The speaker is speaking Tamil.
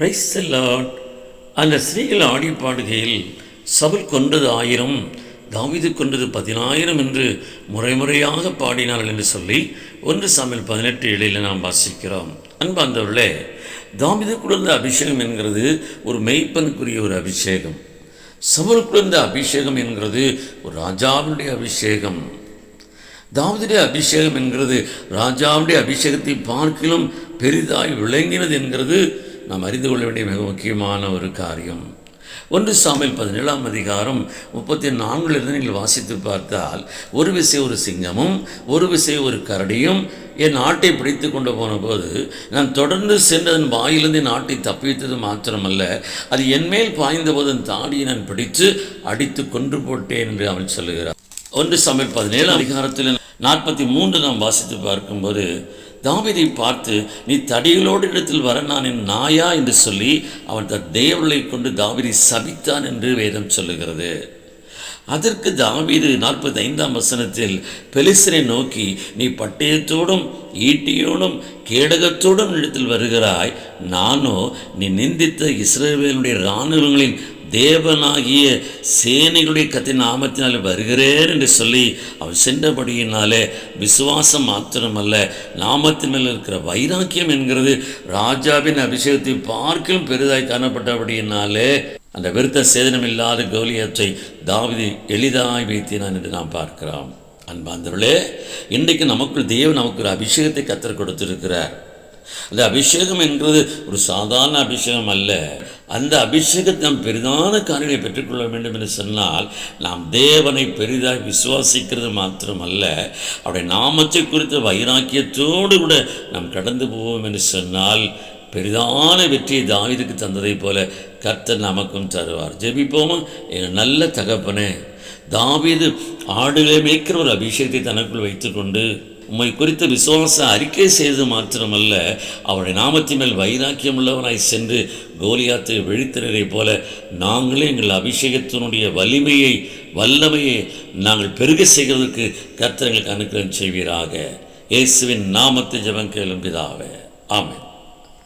பிரைஸ் லார்ட் அந்த ஸ்ரீகள் ஆடி பாடுகையில் சவுல் கொன்றது ஆயிரம் தாவிது கொன்றது பதினாயிரம் என்று முறைமுறையாக பாடினார்கள் என்று சொல்லி ஒன்று சாமியில் பதினெட்டு ஏழில் நாம் வாசிக்கிறோம். அன்பாந்தவர்களே தாவீது குழந்த அபிஷேகம் என்கிறது ஒரு மெய்ப்பனுக்குரிய ஒரு அபிஷேகம். சவுல் குழந்த அபிஷேகம் என்கிறது ஒரு ராஜாவினுடைய அபிஷேகம். தாவீதுடைய அபிஷேகம் என்கிறது ராஜாவுடைய அபிஷேகத்தை பார்க்கிலும் பெரிதாய் விளங்கினது என்கிறது நாம் அறிந்து கொள்ள வேண்டிய மிக முக்கியமான ஒரு காரியம். ஒன்று சாமியில் பதினேழாம் அதிகாரம் முப்பத்தி நான்கிலிருந்து நீங்கள் வாசித்து பார்த்தால் ஒரு விசை ஒரு சிங்கமும் ஒரு விசை ஒரு கரடியும் என் ஆட்டை பிடித்து கொண்டு போன போது நான் தொடர்ந்து சென்றதன் வாயிலிருந்து என் ஆட்டை தப்பித்தது மாத்திரமல்ல அது என்மேல் பாய்ந்த போது என் தாடியை நான் பிடித்து அடித்து கொன்று போட்டேன் என்று அவன் சொல்லுகிறார். ஒன்று சமையல் பதினேழு அதிகாரத்தில் நாற்பத்தி மூன்று நாம் வாசித்து பார்க்கும்போது தாவிதை பார்த்து நீ தடிகளோடு இடத்தில் வர நான் என் நாயா? என்று சொல்லி அவன் தன் தேவர்களை கொண்டு தாவிதை சபித்தான் என்று வேதம் சொல்லுகிறது. அதற்கு தாவீது நாற்பத்தி ஐந்தாம் வசனத்தில் பெலிசனை நோக்கி நீ பட்டயத்தோடும் ஈட்டியோடும் கேடகத்தோடும் இடத்தில் வருகிறாய். நானோ நீ நிந்தித்த இஸ்ரேவேலுடைய இராணுவங்களின் தேவனாகிய சேனைகளுடைய கத்தி நாமத்தினாலே வருகிறேன் என்று சொல்லி அவன் சென்றபடியினாலே விசுவாசம் மாத்திரமல்ல நாமத்தின் மேல் இருக்கிற வைராக்கியம் என்கிறது ராஜாவின் அபிஷேகத்தை பார்க்கலும் பெரிதாய் காணப்பட்டபடியினாலே அந்த விருத்த சேதனம் இல்லாத கோலியத்தை தாவிதி எளிதாய் வைத்தினான் என்று நாம் பார்க்கிறோம். அன்பாந்தவர்களே இன்றைக்கு நமக்குள் தேவன் நமக்கு ஒரு அபிஷேகத்தை கத்தர் கொடுத்திருக்கிறார். அந்த அபிஷேகம் என்றது ஒரு சாதாரண அபிஷேகம் அல்ல. அந்த அபிஷேகத்தை நாம் பெரிதான காரியங்களை பெற்றுக்கொள்ள வேண்டும் என்று சொன்னால் நாம் தேவனை பெரிதாக விசுவாசிக்கிறது மாத்திரமல்ல. அவருடைய நாமத்தை குறித்த வைராக்கியத்தோடு கூட நாம் கடந்து போவோம் என்று சொன்னால் பெரிதான வெற்றியை தாவிதுக்கு தந்ததைப் போல கர்த்தர் நமக்கும் தருவார். ஜெபிப்போமா? எங்கள் நல்ல தகப்பனே தாவீது ஆடுகளை மேய்க்கிற ஒரு அபிஷேகத்தை தனக்குள் வைத்துக்கொண்டு உம்மை குறித்த விசுவாச அறிக்கை செய்தது மாத்திரமல்ல அவருடைய நாமத்தின் மேல் வைராக்கியம் உள்ளவனாய் சென்று கோலியாத்து வெழித்தினரை போல நாங்களே எங்கள் அபிஷேகத்தினுடைய வலிமையை வல்லமையை நாங்கள் பெருக செய்கிறதுக்கு கர்த்தர் எங்களுக்கு அனுக்கிரம் செய்வீராக. இயேசுவின் நாமத்தை ஜபம் கேளும் பிதாவே. ஆமாம்